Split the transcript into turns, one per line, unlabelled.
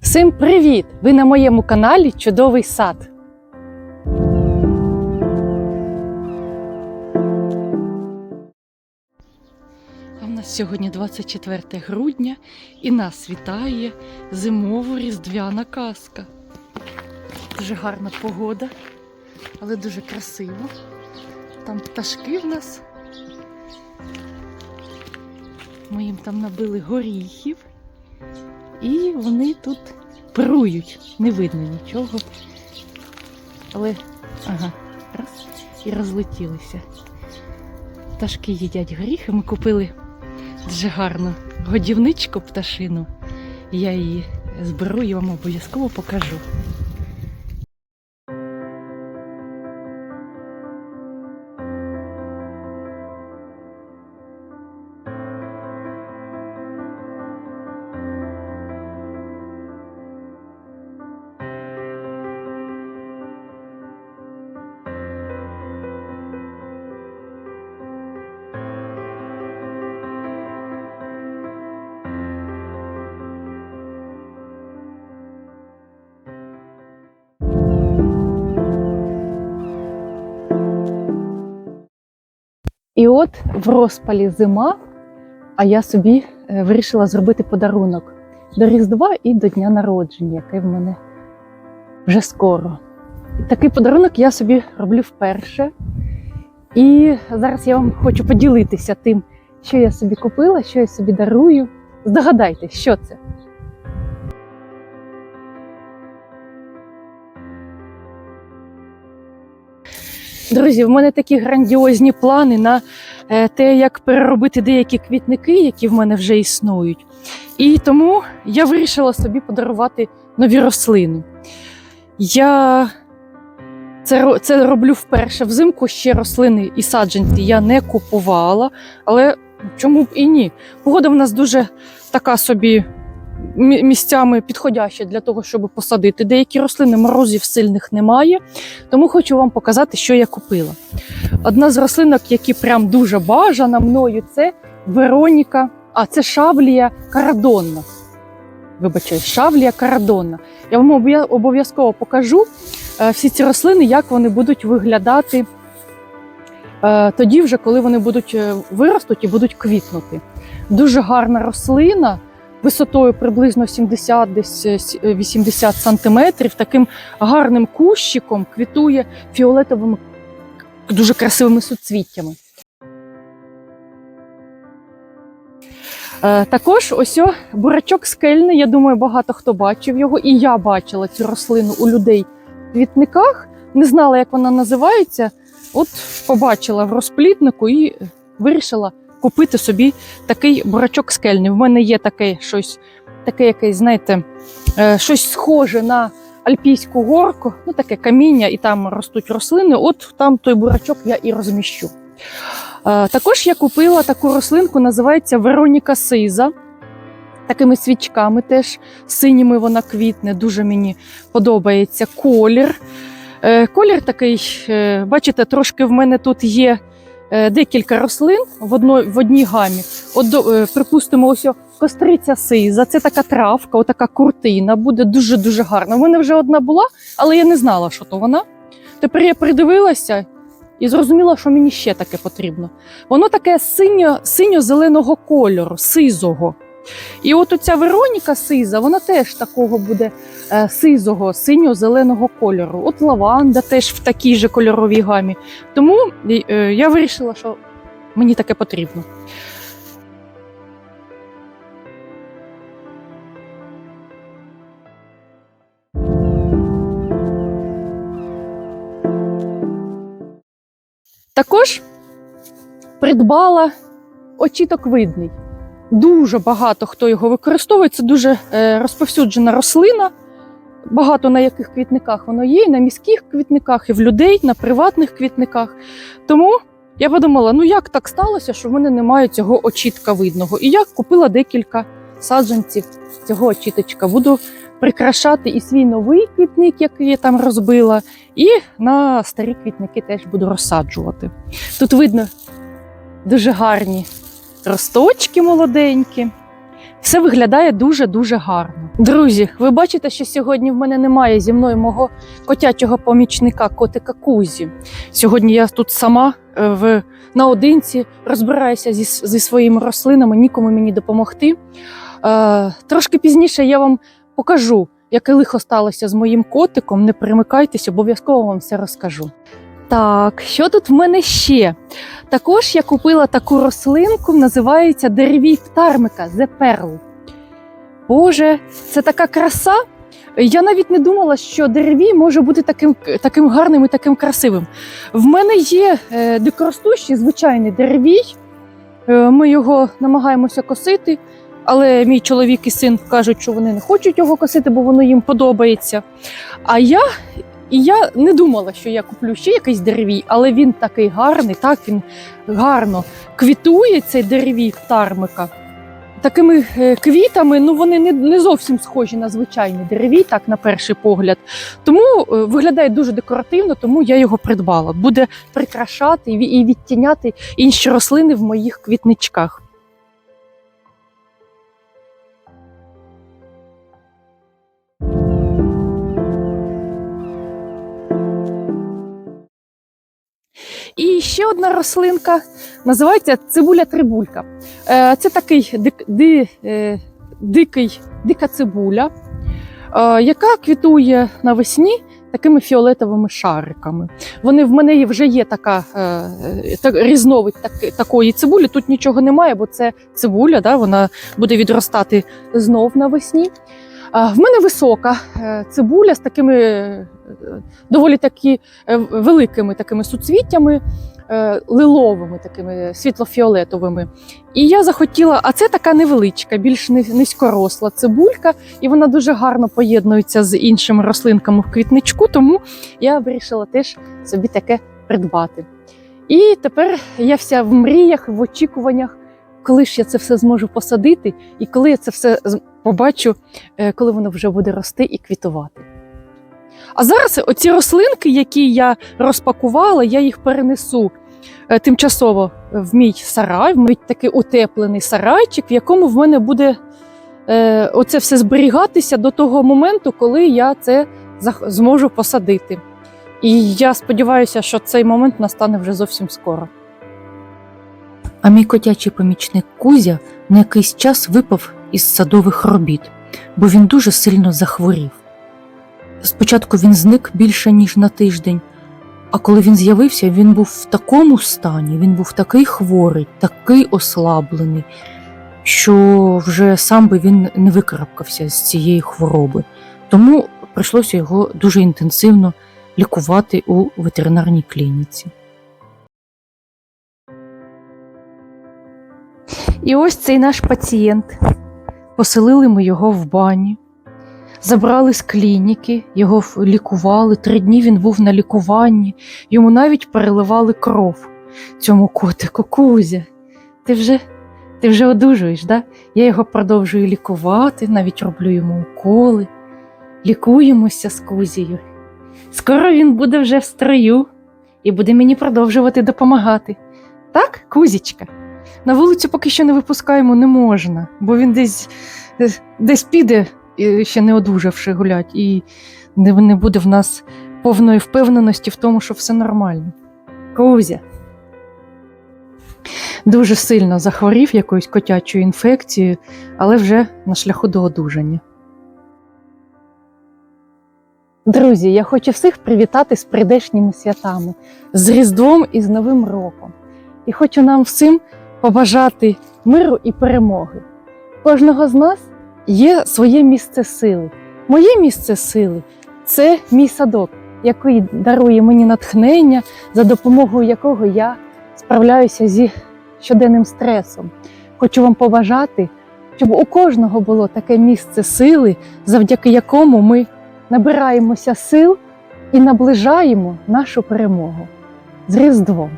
Всім привіт! Ви на моєму каналі Чудовий сад. А в нас сьогодні 24 грудня і нас вітає зимово-різдвяна казка. Дуже гарна погода, але дуже красиво. Там пташки в нас. Ми їм там набили горіхів. І вони тут прують. Не видно нічого. Але ага, раз і розлетілися. Пташки їдять горіхи. Ми купили дуже гарну годівничку пташину. Я її зберу і вам обов'язково покажу. І от в розпалі зима, а я собі е, вирішила зробити подарунок до Різдва і до дня народження, яке в мене вже скоро. Такий подарунок я собі роблю вперше. І зараз я вам хочу поділитися тим, що я собі купила, що я собі дарую. Здогадайтесь, що це? Друзі, в мене такі грандіозні плани на е, те, як переробити деякі квітники, які в мене вже існують. І тому я вирішила собі подарувати нові рослини. Я це, це роблю вперше. Взимку ще рослини і саджанці я не купувала, але чому б і ні? Погода в нас дуже така собі місцями підходяща для того, щоб посадити деякі рослини. Морозів сильних немає. Тому хочу вам показати, що я купила. Одна з рослинок, які прям дуже бажана мною, це Вероніка, а це шавлія карадонна. Вибачаю, шавлія карадонна. Я вам обов'язково покажу е, всі ці рослини, як вони будуть виглядати е, тоді, вже коли вони будуть е, виростуть і будуть квітнути. Дуже гарна рослина. Висотою приблизно 70 десь е, сі- е, 80 сантиметрів, таким гарним кущиком квітує фіолетовими дуже красивими суцвіттями. Е, Також ось бурачок скельний. Я думаю, багато хто бачив його, і я бачила цю рослину у людей в квітниках. Не знала, як вона називається. От побачила в розплітнику і вирішила купити собі такий бурачок скельний. В мене є таке щось, таке якесь, знаєте, е, щось схоже на альпійську горку, ну таке каміння, і там ростуть рослини. От там той бурачок я і розміщу. Е, Також я купила таку рослинку, називається Вероніка Сиза. Такими свічками теж синіми вона квітне. Дуже мені подобається колір. Е, Колір такий, бачите, трошки в мене тут є декілька рослин в, одно, в одній гамі. От, е, припустимо, ось костриця сиза. Це така травка, отака куртина, буде дуже-дуже гарна. У мене вже одна була, але я не знала, що то вона. Тепер я придивилася і зрозуміла, що мені ще таке потрібно. Воно таке синьо, синьо-зеленого кольору, сизого. І от оця Вероніка сиза, вона теж такого буде е, сизого, синьо-зеленого кольору. От лаванда теж в такій же кольоровій гамі. Тому е, я вирішила, що мені таке потрібно. Також придбала очіток видний. Дуже багато хто його використовує. Це дуже е, розповсюджена рослина. Багато на яких квітниках воно є, і на міських квітниках, і в людей, на приватних квітниках. Тому я подумала: ну як так сталося, що в мене немає цього очітка видного. І я купила декілька саджанців цього очіточка. Буду прикрашати і свій новий квітник, який я там розбила, і на старі квітники теж буду розсаджувати. Тут видно дуже гарні росточки молоденькі. Все виглядає дуже-дуже гарно. Друзі, ви бачите, що сьогодні в мене немає зі мною мого котячого помічника, котика Кузі. Сьогодні я тут сама е, в наодинці розбираюся зі, зі своїми рослинами, нікому мені допомогти. Е, трошки пізніше я вам покажу, яке лихо сталося з моїм котиком. Не перемикайтесь, обов'язково вам все розкажу. Так, що тут в мене ще? Також я купила таку рослинку, називається деревій птармика The Pearl. Боже, це така краса. Я навіть не думала, що деревій може бути таким, таким гарним і таким красивим. В мене є е, дикоростущий звичайний деревій. Е, ми його намагаємося косити, але мій чоловік і син кажуть, що вони не хочуть його косити, бо воно їм подобається. А я, і я не думала, що я куплю ще якийсь деревій, але він такий гарний, так він гарно квітує цей деревій птармика. Такими е, квітами, ну вони не, не зовсім схожі на звичайні дереві, так на перший погляд. Тому е, виглядає дуже декоративно, тому я його придбала. Буде прикрашати і відтіняти інші рослини в моїх квітничках. І ще одна рослинка називається цибуля-трибулька. Е, Це такий дик, ди, е, дикий, дика цибуля, е, яка квітує навесні такими фіолетовими шариками. Вони в мене вже є така так, різновид так, такої цибулі. Тут нічого немає, бо це цибуля, да, вона буде відростати знов навесні. В мене висока е, цибуля з такими е, доволі таки е, великими такими суцвіттями, лиловими, такими світлофіолетовими. І я захотіла, а це така невеличка, більш низькоросла цибулька, і вона дуже гарно поєднується з іншими рослинками в квітничку, тому я вирішила теж собі таке придбати. І тепер я вся в мріях, в очікуваннях, коли ж я це все зможу посадити, і коли я це все побачу, е, коли воно вже буде рости і квітувати. А зараз оці рослинки, які я розпакувала, я їх перенесу е, тимчасово в мій сарай, в мій такий утеплений сарайчик, в якому в мене буде е, оце все зберігатися до того моменту, коли я це зможу посадити. І я сподіваюся, що цей момент настане вже зовсім скоро.
А мій котячий помічник Кузя на якийсь час випав із садових робіт, бо він дуже сильно захворів. Спочатку він зник більше, ніж на тиждень, а коли він з'явився, він був в такому стані, він був такий хворий, такий ослаблений, що вже сам би він не викарабкався з цієї хвороби. Тому прийшлося його дуже інтенсивно лікувати у ветеринарній клініці.
І ось цей наш пацієнт. Поселили ми його в бані, забрали з клініки, його лікували. Три дні він був на лікуванні, йому навіть переливали кров цьому котику. Кузя, ти вже, ти вже одужуєш, да? Я його продовжую лікувати, навіть роблю йому уколи. Лікуємося з Кузією. Скоро він буде вже в строю і буде мені продовжувати допомагати. Так, Кузічка? На вулицю поки що не випускаємо не можна, бо він десь, десь піде, ще не одужавши гулять, і не, не буде в нас повної впевненості в тому, що все нормально. Кузя дуже сильно захворів якоюсь котячою інфекцією, але вже на шляху до одужання. Друзі, я хочу всіх привітати з прийдешніми святами, з Різдвом і з Новим роком. І хочу нам всім побажати миру і перемоги. Кожного з нас є своє місце сили. Моє місце сили це мій садок, який дарує мені натхнення, за допомогою якого я справляюся зі щоденним стресом. Хочу вам побажати, щоб у кожного було таке місце сили, завдяки якому ми набираємося сил і наближаємо нашу перемогу з Різдвом.